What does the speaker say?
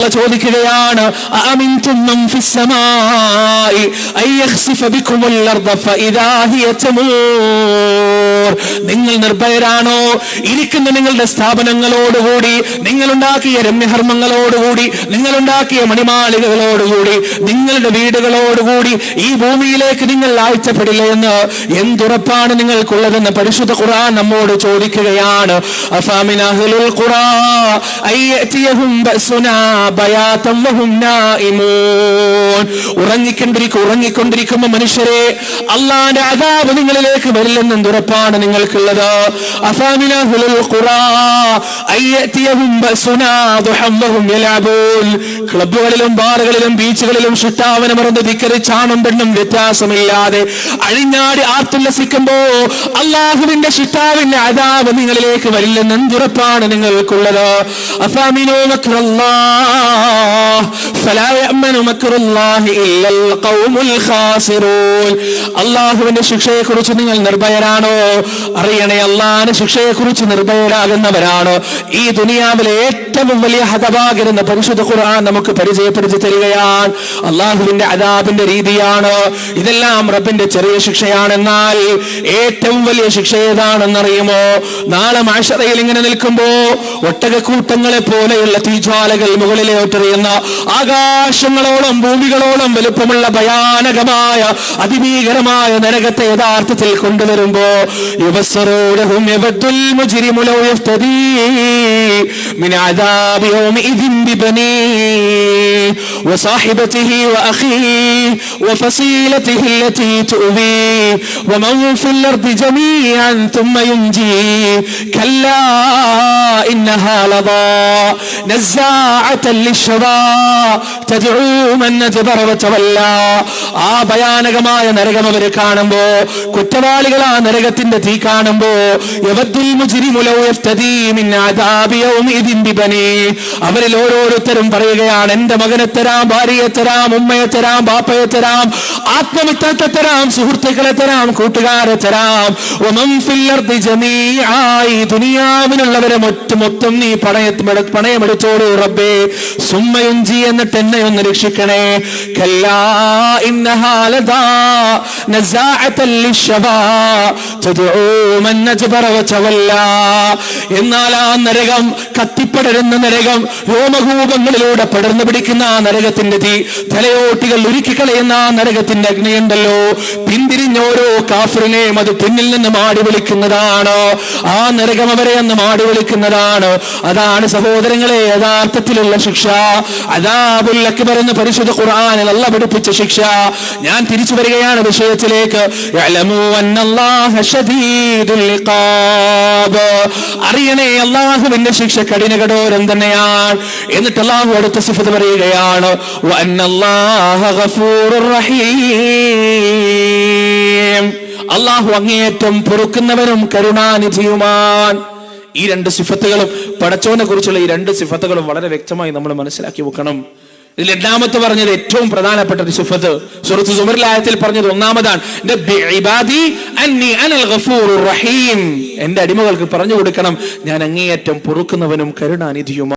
അള്ളാഹ് ചോദിക്കുകയാണ് നിങ്ങൾ നിർഭയരാണോ? ഇരിക്കുന്ന നിങ്ങളുടെ സ്ഥാപനങ്ങളോടുകൂടി നിങ്ങൾ ഉണ്ടാക്കിയ രമ്യഹർമ്മങ്ങളോടുകൂടി നിങ്ങൾ ഉണ്ടാക്കിയ മണിമാളികകളോടുകൂടി നിങ്ങളുടെ വീടുകളോടുകൂടി ഈ ഭൂമിയിലേക്ക് നിങ്ങൾ ആഴ്ചപ്പെടില്ല എന്ന് എന്തുറപ്പാണ് നിങ്ങൾക്കുള്ളതെന്ന് പരിശുദ്ധ ഖുർആൻ നമ്മോട് ചോദിക്കുകയാണ്. ഉറങ്ങിക്കൊണ്ടിരിക്കും ഉറങ്ങിക്കൊണ്ടിരിക്കുമ്പോ മനുഷ്യരെ അള്ളാന്റെ അതാപ് നിങ്ങളിലേക്ക് വരില്ലെന്ന് എന്തുറപ്പാണ് നിങ്ങൾക്കുള്ളത്. ക്ലബുകളിലും ബാറുകളിലും ബീച്ചുകളിലും ഷിട്ടാവന മറന്ന് ധിക്കരിച്ച് ആണും പെണ്ണും വ്യത്യാസമില്ലാതെ അഴിഞ്ഞാടി ആർത്തുല്ലസിക്കുമ്പോ അള്ളാഹുവിന്റെ ഷിട്ടാവിന്റെ അതാവ് നിങ്ങളിലേക്ക് വരില്ലെന്ന് എന്തുറപ്പാണ് നിങ്ങൾക്കുള്ളത്? അഫാമിനോ മക്റല്ലാഹ് ഫലാ യഅ്മനു മക്റുല്ലാഹി ഇല്ലൽ ഖൗമുൽ ഖാസിറൂൻ. അള്ളാഹുവിന്റെ ശിക്ഷയെ കുറിച്ച് നിങ്ങൾ നിർഭയരാണോ? അറിയണേ അള്ളാഹിന്റെ ശിക്ഷയെ കുറിച്ച് നിർഭയരാകുന്നവരാണോ? ഈ ദുനിയാവിലെ ഏറ്റവും വലിയ ഹതഭാഗരെന്ന് പരിശുദ്ധ ഖുർആൻ നമുക്ക് പരിചയപ്പെടുത്തി തരികയാണ്. അള്ളാഹുവിന്റെ അതാബിന്റെ രീതിയാണ്? ഇതെല്ലാം റബ്ബിന്റെ ചെറിയ ശിക്ഷയാണെന്നാൽ ഏറ്റവും വലിയ ശിക്ഷ ഏതാണെന്നറിയുമോ? നാളെ മാഷറയിൽ ഇങ്ങനെ നിൽക്കുമ്പോ ഒട്ടകക്കൂട്ടങ്ങളെ പോലെയുള്ള തീജ്വാലകൾ മുകളിലെ ഒറ്ററിയുന്ന ആകാശങ്ങളോളം ഭൂമികളോളം വലുപ്പമുള്ള ഭയാനകമായ അതിഭീകരമായ നരകത്തെ യഥാർത്ഥത്തിൽ കൊണ്ടുവരുമ്പോ യുവസ്വരോടഹും യവദ്ദുൽ മുജ്രിമു ലൗ യഫ്തദീ وصاحبته وأخيه وفصيلته التي تؤذيه ومن في الأرض جميعا ثم ينجيه كلا إنها لظى نزاعة للشوى تدعو من أدبر وتولى ആ ഭയാനകമായ നരകം അവര് കാണുമ്പോ കുറ്റവാളികൾ ആ നരകത്തിന്റെ തീ കാണുമ്പോ യവദ്ദുൽ മുജ്രിമു ലൗ യഫ്തദീ മിൻ അദാബി യൗമിദിൻ ബിബനീ അവരിൽ ഓരോരുത്തരും പറയുകയാണ് എന്റെ മകനെ തരാം ഭാര്യയെ തരാം ഉമ്മയെ തരാം ബാപ്പയെ തരാം ആത്മമിത്രത്തെ തരാം സുഹൃത്തുക്കളെ തരാം കൂട്ടുകാരെ തരാം. ദുനിയാവിലുള്ളവരെ മൊത്തം നീ പണയ പണയമെടുത്തോളൂ റബ്ബേ. സുമ്മയുഞ്ചി എന്നിട്ട് എന്നെ ഒന്ന് രക്ഷിക്കണേ. കല്ലാ നരകം കത്തിപ്പടരുന്ന നരകം രോമകൂപങ്ങളിലൂടെ പടർന്നു പിടിക്കുന്ന ആ നരകത്തിന്റെ തീ തലയോട്ടികൾ ഉരുക്കിക്കളയുന്ന ആ നരകത്തിന്റെ അഗ്നിയുണ്ടല്ലോ. പിന്തിരിഞ്ഞ ഓരോ കാഫറിനെയും അത് പിന്നിൽ നിന്ന് മാടി വിളിക്കുന്നതാണ്. ആ നരകം അവരെ അന്ന് മാടി വിളിക്കുന്നതാണ്. അതാണ് സഹോദരങ്ങളെ യഥാർത്ഥത്തിലുള്ള ശിക്ഷ. അതാബുൽ അക്ബർ എന്ന് പരിശുദ്ധ ഖുർആാനിൽ അല്ല പഠിപ്പിച്ച ശിക്ഷ. ഞാൻ തിരിച്ചു വരികയാണ് വിഷയത്തിലേക്ക്. അറിയണേ അള്ളാഹുവിന്റെ ശിക്ഷ കഠിന കഠോരം തന്നെയാണ്. എന്നിട്ട് അള്ളാഹു അടുത്ത സിഫത്ത് പറയുകയാണ് റഹീം. അള്ളാഹു അങ്ങേയറ്റം പൊറുക്കുന്നവനും കരുണാനിധിയുമാൻ ഈ രണ്ട് സിഫത്തുകളും പടച്ചോനെ കുറിച്ചുള്ള ഈ രണ്ട് സിഫത്തുകളും വളരെ വ്യക്തമായി നമ്മൾ മനസ്സിലാക്കി വെക്കണം. ഇതിൽ രണ്ടാമത്തെ പറഞ്ഞത് ഏറ്റവും പ്രധാനപ്പെട്ട ഒരു സിഫത്ത് സുഹൃത്ത് സുമറിലായത്തിൽ പറഞ്ഞത് ഒന്നാമതാണ് എന്റെ അടിമകൾക്ക് പറഞ്ഞു കൊടുക്കണം ഞാൻ അങ്ങേയറ്റം പൊറുക്കുന്നവനും കരുണാനിധിയുമാണ്.